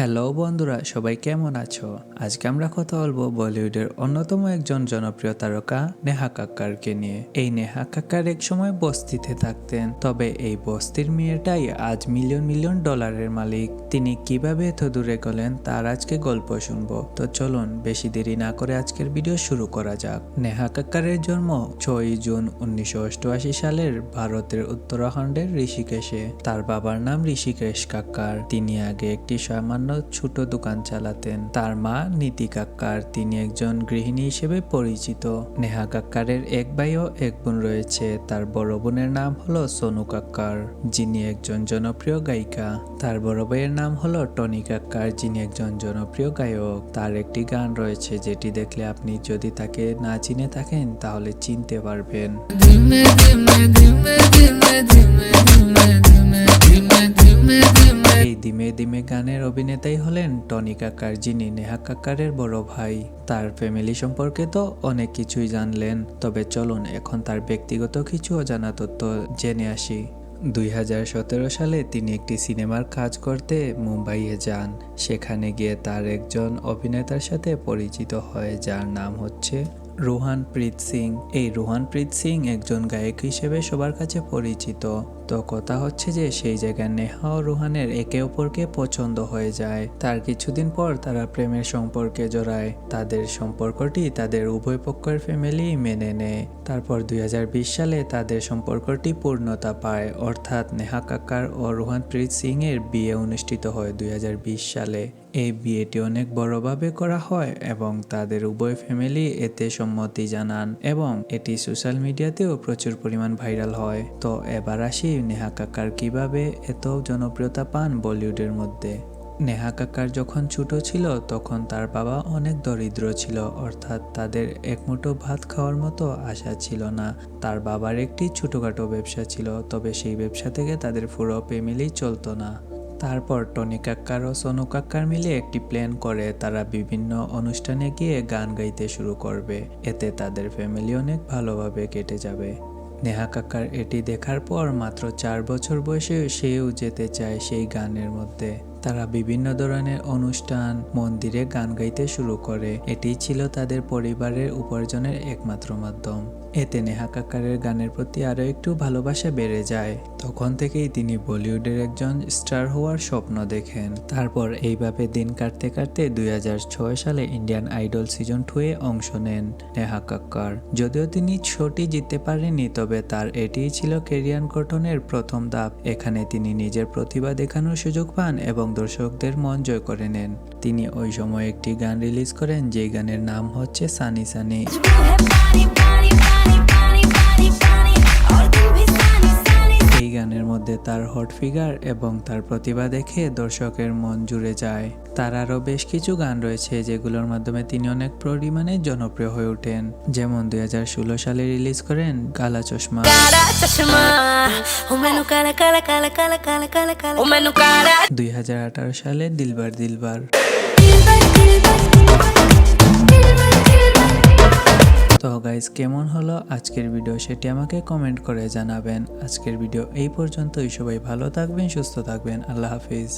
Hello বন্ধুরা, সবাই কেমন আছো? আজকে আমরা কথা বলব বলিউডের অন্যতম একজন জনপ্রিয় তারকা নেহা কাক্কারকে নিয়ে। এই নেহা কাক্কার এক সময় বস্তিতে থাকতেন, তবে এই বস্তির মেয়েটাই আজ মিলিয়ন মিলিয়ন ডলারের মালিক। তিনি কীভাবে এত দূরে গেলেন তার আজকে গল্প শুনব। তো চলুন, বেশি দেরি না করে আজকের ভিডিও শুরু করা যাক। নেহা কাক্কারের জন্ম ছয় জুন উনিশশো অষ্টআশি সালের ভারতের উত্তরাখণ্ডের ঋষিকেশে। তার বাবার নাম ঋষিকেশ কাক্কার। তিনি আগে একটি সামান্য ছোট দোকান চালাতেন। তার মা নীতি কাক্কার, তিনি একজন গৃহিণী হিসেবে পরিচিত। নেহা কাক্কারের এক ভাই ও এক বোন রয়েছে। তার বড় বোনের নাম হলো সোনু কাক্কার, যিনি একজন জনপ্রিয় গায়িকা। তার বড় ভাইয়ের নাম হলো টনি কাক্কার, যিনি একজন জনপ্রিয় গায়ক। তার একটি গান রয়েছে, যেটি দেখলে আপনি যদি তাকে না চিনে থাকেন, তাহলে চিনতে পারবেন। গানের অভিনেতাই হলেন টনি কাকার যিনি নেহা কাকারের বড় ভাই। তার ফ্যামিলি সম্পর্কে তো অনেক কিছুই জানলেন, তবে চলুন এখন তার ব্যক্তিগত কিছু অজানা তথ্য জেনে আসি। দুই হাজার সতেরো সালে তিনি একটি সিনেমার কাজ করতে মুম্বাইয়ে যান। সেখানে গিয়ে তার একজন অভিনেতার সাথে পরিচিত হয়, যার নাম হচ্ছে রোহান প্রীত সিং। এই রোহান প্রীত সিং একজন গায়ক হিসেবে সবার কাছে পরিচিত। তো কথা হচ্ছে যে, সেই জায়গায় নেহা ও রোহানের একে অপরকে পছন্দ হয়ে যায়। তার কিছুদিন পর তারা প্রেমের সম্পর্কে জড়ায়। তাদের সম্পর্কটি তাদের উভয় পক্ষের ফ্যামিলি মেনে নেয়। তারপর দুই হাজার বিশ সালে তাদের সম্পর্কটি পূর্ণতা পায়। অর্থাৎ নেহা কাকার ও রোহান প্রীত সিং এর বিয়ে অনুষ্ঠিত হয় দুই হাজার বিশ সালে। এই বিয়েটি অনেক বড়ভাবে করা হয় এবং তাদের উভয় ফ্যামিলি এতে সম্মতি জানান এবং এটি সোশ্যাল মিডিয়াতেও প্রচুর পরিমাণ ভাইরাল হয়। তো এবার আসি নেহা কাকার কীভাবে এত জনপ্রিয়তা পান বলিউডের মধ্যে। নেহা কাকার যখন ছোট ছিল, তখন তার বাবা অনেক দরিদ্র ছিল, অর্থাৎ তাদের একমুঠো ভাত খাওয়ার মতো আশা ছিল না। তার বাবার একটি ছোটোখাটো ব্যবসা ছিল, তবে সেই ব্যবসা থেকে তাদের পুরো ফ্যামিলি চলতো না। তারপর টনি কাক্কার ও সোনু কাক্কার মিলে একটি প্ল্যান করে তারা বিভিন্ন অনুষ্ঠানে গিয়ে গান গাইতে শুরু করবে। এতে তাদের ফ্যামিলি অনেক ভালোভাবে কেটে যাবে। নেহা কাক্কার এটি দেখার পর মাত্র চার বছর বয়সে সেও যেতে চায় সেই গানের মধ্যে। তারা বিভিন্ন ধরনের অনুষ্ঠান, মন্দিরে গান গাইতে শুরু করে। এটি ছিল তাদের পরিবারের উপার্জনের একমাত্র মাধ্যম। এতে নেহা কাক্কারের গানের প্রতি আরও একটু ভালোবাসা বেড়ে যায়। তখন থেকেই তিনি বলিউডের একজন স্টার হওয়ার স্বপ্ন দেখেন। তারপর এইভাবে দিন কাটতে কাটতে দুই হাজার ছয় সালে ইন্ডিয়ান আইডল সিজন টু এ অংশ নেন নেহা কাক্কার। যদিও তিনি শোটি জিততে পারেননি, তবে তার এটিই ছিল কেরিয়ার গঠনের প্রথম ধাপ। এখানে তিনি নিজের প্রতিভা দেখানোর সুযোগ পান এবং দর্শকদের মন জয় করে নেন। তিনি ওই সময় একটি গান রিলিজ করেন, যেই গানের নাম হচ্ছে সানি সানি। মধ্যে তার হট ফিগার এবং তার প্রতিভা দেখে দর্শকের মন জুড়ে যায়। তার আরও বেশ কিছু গান রয়েছে যেগুলোর মাধ্যমে তিনি অনেক পরিমাণে জনপ্রিয় হয়ে ওঠেন। যেমন দুই হাজার ষোলো সালে রিলিজ করেন কালা চশমা। দুই হাজার আঠারো সালে দিলবার দিলবার। তো গাইজ কেমন হলো আজকের ভিডিও সেটি আমাকে কমেন্ট করে জানাবেন। আজকের ভিডিও এই পর্যন্তই, সবাই ভালো থাকবেন, সুস্থ থাকবেন, আল্লাহ হাফিজ।